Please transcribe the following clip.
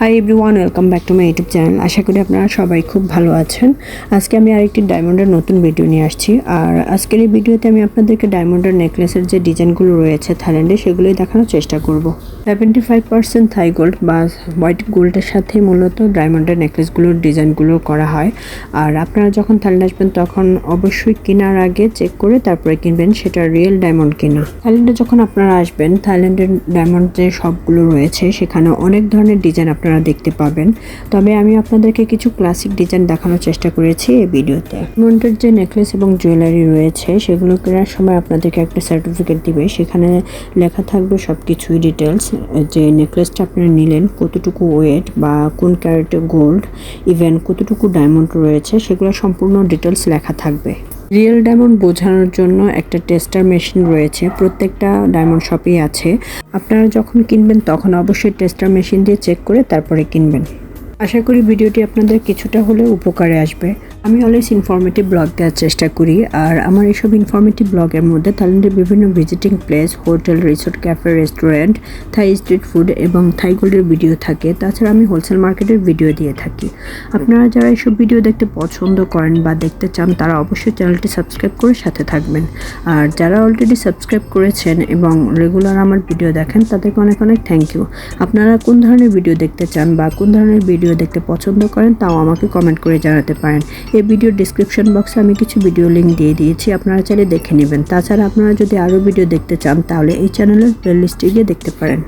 Hi everyone welcome back to my YouTube channel আশা করি আপনারা সবাই খুব ভালো আছেন। আজকে আমি আরেকটি ডায়মন্ডের নতুন ভিডিও নিয়ে আসছি। আর আজকের এই ভিডিওতে আমি আপনাদেরকে ডায়মন্ডের নেকলেসের যে ডিজাইনগুলো রয়েছে থাইল্যান্ডে, সেগুলোই দেখানোর চেষ্টা করব। Seventy five percent Thai gold বা হোয়াইট গোল্ডের সাথে মূলত ডায়মন্ডের নেকলেসগুলোর ডিজাইনগুলো করা হয়। আর আপনারা যখন থাইল্যান্ড আসবেন, তখন অবশ্যই কেনার আগে চেক করে তারপরে কিনবেন, সেটা রিয়েল ডায়মন্ড কিনা। থাইল্যান্ডে যখন আপনারা আসবেন, থাইল্যান্ডের ডায়মন্ড যে সবগুলো রয়েছে, সেখানে অনেক ধরনের ডিজাইন আপনারা দেখতে পাবেন। তবে আমি আপনাদেরকে কিছু ক্লাসিক ডিজাইন দেখানোর চেষ্টা করেছি এই ভিডিওতে। ডায়মন্ডের যে নেকলেস এবং জুয়েলারি রয়েছে, সেগুলো কেনার সময় আপনাদেরকে একটা সার্টিফিকেট দিবে। সেখানে লেখা থাকবে সব কিছুই ডিটেলস যে নেকলেসটা আপনারা নিলেন, কতটুকু ওয়েট বা কোন ক্যারেটে গোল্ড ইভেন কতটুকু ডায়মন্ড রয়েছে, সেগুলো সম্পূর্ণ ডিটেলস লেখা থাকবে। রিয়েল ডায়মন্ড বোঝানোর জন্য একটা টেস্টার মেশিন রয়েছে। প্রত্যেকটা ডায়মন্ড শপেই আছে। আপনারা যখন কিনবেন, তখন অবশ্যই টেস্টার মেশিন দিয়ে চেক করে তারপরে কিনবেন। আশা করি ভিডিওটি আপনাদের কিছুটা হলেও উপকারে আসবে। আমি অলওয়েজ ইনফরমেটিভ ব্লগ দেওয়ার চেষ্টা করি, আর আমার এইসব ইনফরমেটিভ ব্লগের মধ্যে থাইল্যান্ডের বিভিন্ন visiting place hotel resort cafe restaurant Thai street food এবং থাই গোল্ডের ভিডিও থাকে। তাছাড়া আমি হোলসেল মার্কেটের ভিডিও দিয়ে থাকি। আপনারা যারা এইসব ভিডিও দেখতে পছন্দ করেন বা দেখতে চান, তারা অবশ্যই চ্যানেলটি সাবস্ক্রাইব করে সাথে থাকবেন। আর যারা অলরেডি সাবস্ক্রাইব করেছেন এবং রেগুলার আমার ভিডিও দেখেন, তাদেরকে অনেক অনেক থ্যাংক ইউ আপনারা কোন ধরনের ভিডিও দেখতে চান বা কোন ধরনের ভিডিও দেখতে পছন্দ করেন, তাও আমাকে কমেন্ট করে জানাতে পারেন। এই ভিডিওর ডিসক্রিপশন বক্সে আমি কিছু ভিডিও লিঙ্ক দিয়ে দিয়েছি, আপনারা চাইলে দেখে নেবেন। তাছাড়া আপনারা যদি আরও ভিডিও দেখতে চান, তাহলে এই চ্যানেলের প্লেলিস্টে গিয়ে দেখতে পারেন।